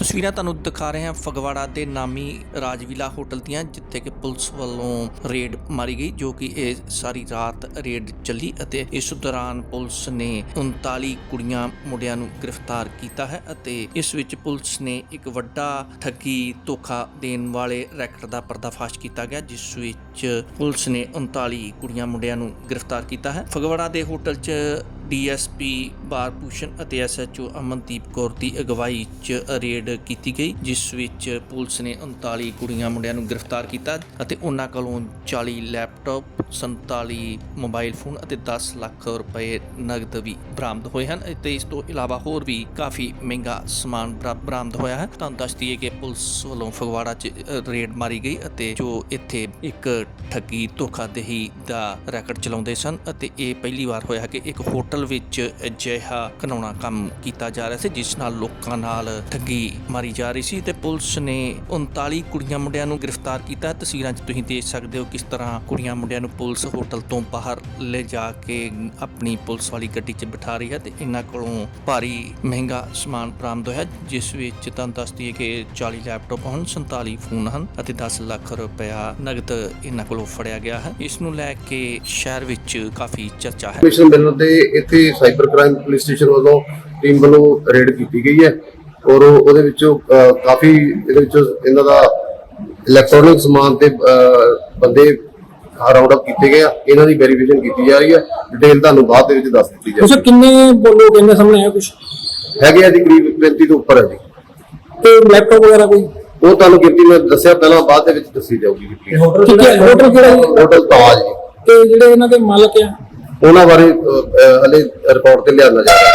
ਤਸਵੀਰਾਂ ਤੁਹਾਨੂੰ ਦਿਖਾ ਰਹੇ ਹਾਂ ਫਗਵਾੜਾ ਦੇ ਨਾਮੀ ਰਾਜਵੀਲਾ ਹੋਟਲ ਦੀਆਂ, ਜਿੱਥੇ ਕਿ ਪੁਲਿਸ ਵੱਲੋਂ ਰੇਡ ਮਾਰੀ ਗਈ, ਜੋ ਕਿ ਇਹ ਸਾਰੀ ਰਾਤ ਰੇਡ ਚੱਲੀ ਅਤੇ ਇਸ ਦੌਰਾਨ ਪੁਲਿਸ ਨੇ 39 ਕੁੜੀਆਂ ਮੁੰਡਿਆਂ ਨੂੰ ਗ੍ਰਿਫਤਾਰ ਕੀਤਾ ਹੈ ਅਤੇ ਇਸ ਵਿੱਚ ਪੁਲਿਸ ਨੇ ਇੱਕ ਵੱਡਾ ਠੱਗੀ ਧੋਖਾ ਦੇਣ ਵਾਲੇ ਰੈਕਟ ਦਾ ਪਰਦਾਫਾਸ਼ ਕੀਤਾ ਗਿਆ, ਜਿਸ ਵਿੱਚ ਪੁਲਿਸ ਨੇ 39 ਕੁੜੀਆਂ ਮੁੰਡਿਆਂ ਨੂੰ ਗ੍ਰਿਫਤਾਰ ਕੀਤਾ ਹੈ। ਫਗਵਾੜਾ ਦੇ ਹੋਟਲ 'ਚ ਡੀਐਸਪੀ ਬਾਰਪੂਸ਼ਨ ਅਤੇ ਐਸਐਚਓ ਅਮਨਦੀਪ ਕੌਰ ਦੀ ਅਗਵਾਈ 'ਚ ਰੇਡ ਕੀਤੀ ਗਈ, ਜਿਸ ਵਿੱਚ ਪੁਲਿਸ ਨੇ 39 ਕੁੜੀਆਂ ਮੁੰਡਿਆਂ ਨੂੰ ਗ੍ਰਿਫਤਾਰ ਕੀਤਾ ਅਤੇ ਉਹਨਾਂ ਕੋਲੋਂ 40 ਲੈਪਟਾਪ 47 ਮੋਬਾਈਲ ਫੋਨ ਅਤੇ 10 ਲੱਖ ਰੁਪਏ ਨਗਦ ਵੀ ਬਰਾਮਦ ਹੋਏ ਹਨ। ਅਤੇ ਇਸ ਤੋਂ ਇਲਾਵਾ ਹੋਰ ਵੀ ਕਾਫੀ ਮਹਿੰਗਾ ਸਮਾਨ ਬਰਾ- ਬਰਾਮਦ ਹੋਇਆ ਹੈ। ਤੁਹਾਨੂੰ ਦੱਸ ਦਈਏ ਕਿ ਪੁਲਿਸ ਵੱਲੋਂ ਫਗਵਾੜਾ 'ਚ ਰੇਡ ਮਾਰੀ ਗਈ ਅਤੇ ਜੋ ਇੱਥੇ ਇੱਕ ਠੱਗੀ ਧੋਖਾਦਹੀ ਦਾ ਰੈਕਟ ਚਲਾਉਂਦੇ ਸਨ ਅਤੇ ਇਹ ਪਹਿਲੀ ਵਾਰ ਹੋਇਆ ਕਿ ਇੱਕ ਹੋਟਲ ਵਿੱਚ ਅਜਿਹਾ ਘਨਾਉਣਾ ਕੰਮ ਕੀਤਾ ਜਾ ਰਿਹਾ ਸੀ, ਜਿਸ ਨਾਲ ਲੋਕਾਂ ਨਾਲ ਠੱਗੀ ਮਾਰੀ ਜਾ ਰਹੀ ਸੀ ਤੇ ਪੁਲਿਸ ਨੇ 39 ਕੁੜੀਆਂ ਮੁੰਡਿਆਂ ਨੂੰ ਗ੍ਰਿਫਤਾਰ ਕੀਤਾ। ਤਸਵੀਰਾਂ 'ਚ ਤੁਸੀਂ ਦੇਖ ਸਕਦੇ ਹੋ ਕਿਸ ਤਰ੍ਹਾਂ ਕੁੜੀਆਂ ਮੁੰਡਿਆਂ ਨੂੰ ਪੁਲਿਸ ਹੋਟਲ ਤੋਂ ਬਾਹਰ ਲੈ ਜਾ ਕੇ ਆਪਣੀ ਪੁਲਿਸ ਵਾਲੀ ਗੱਡੀ 'ਚ ਬਿਠਾ ਰਹੀ ਹੈ ਤੇ ਇਹਨਾਂ ਕੋਲੋਂ ਭਾਰੀ ਮਹਿੰਗਾ ਸਮਾਨ ਬਰਾਮਦ ਹੋਇਆ, ਜਿਸ ਵਿੱਚ ਤੁਹਾਨੂੰ ਦੱਸ ਦਈਏ ਕਿ 40 ਲੈਪਟਾਪ ਹਨ 47 ਫੋਨ ਹਨ ਅਤੇ 10 ਲੱਖ ਰੁਪਇਆ ਨਗਦ ਇਹਨਾਂ ਕੋਲੋਂ ਫੜਿਆ ਗਿਆ ਹੈ। ਇਸ ਨੂੰ ਲੈ ਕੇ ਸ਼ਹਿਰ ਵਿੱਚ ਕਾਫੀ ਚਰਚਾ ਹੈ। ਮਿਸ਼ਨ ਮਿਲਣ ਤੇ ਇੱਥੇ ਸਾਈਬਰ ਕ੍ਰਾਈਮ ਪੁਲਿਸ ਸਟੇਸ਼ਨ ਵੱਲੋਂ ਟੀਮ ਵੱਲੋਂ ਰੇਡ ਕੀਤੀ ਗਈ ਹੈ ਔਰ ਉਹ- ਉਹਦੇ ਵਿੱਚੋਂ ਕਾਫੀ ਇਹਦੇ ਵਿੱਚੋਂ ਇਹਨਾਂ ਦਾ ਇਲੈਕਟ੍ਰੋਨਿਕ ਸਮਾਨ ਤੇ ਬੰਦੇ ਰਾਉਂਡ ਅਪ ਕੀਤੇ ਗਏ ਆ। ਇਹਨਾਂ ਦੀ ਵੈਰੀਫਿਕੇਸ਼ਨ ਕੀਤੀ ਜਾ ਰਹੀ ਹੈ। ਡਿਟੇਲ ਤੁਹਾਨੂੰ ਬਾਅਦ ਦੇ ਵਿੱਚ ਦੱਸ ਦਿੱਤੀ ਜਾਏਗੀ। ਕਿੰਨੇ ਬੋਲੋ ਕਿੰਨੇ ਸਾਹਮਣੇ ਆਇਆ ਕੁਝ ਹੈਗੇ ਆ ਜੀ ਕਰੀਬ 35 ਤੋਂ ਉੱਪਰ ਹੈ ਜੀ। ਤੇ ਲੈਪਟਾਪ ਵਗੈਰਾ ਕੋਈ? ਉਹ ਤੁਹਾਨੂੰ ਗਿਣਤੀ ਮੈਂ ਦੱਸਿਆ ਪਹਿਲਾਂ ਬਾਅਦ ਦੇ ਵਿੱਚ ਦੱਸੀ ਜਾਊਗੀ। ਹੋਟਲ ਕਿਹੜਾ? ਹੋਟਲ ਤਾਜ ਤੇ ਜਿਹੜੇ ਇਹਨਾਂ ਦੇ ਮਾਲਕ ਆ? ਉਹਨਾਂ ਬਾਰੇ ਅਹ, ਅਹ, ਹਲੇ ਰਿਪੋਰਟ ਤੇ ਲਿਆਂਦਾ ਜਾ ਰਿਹਾ।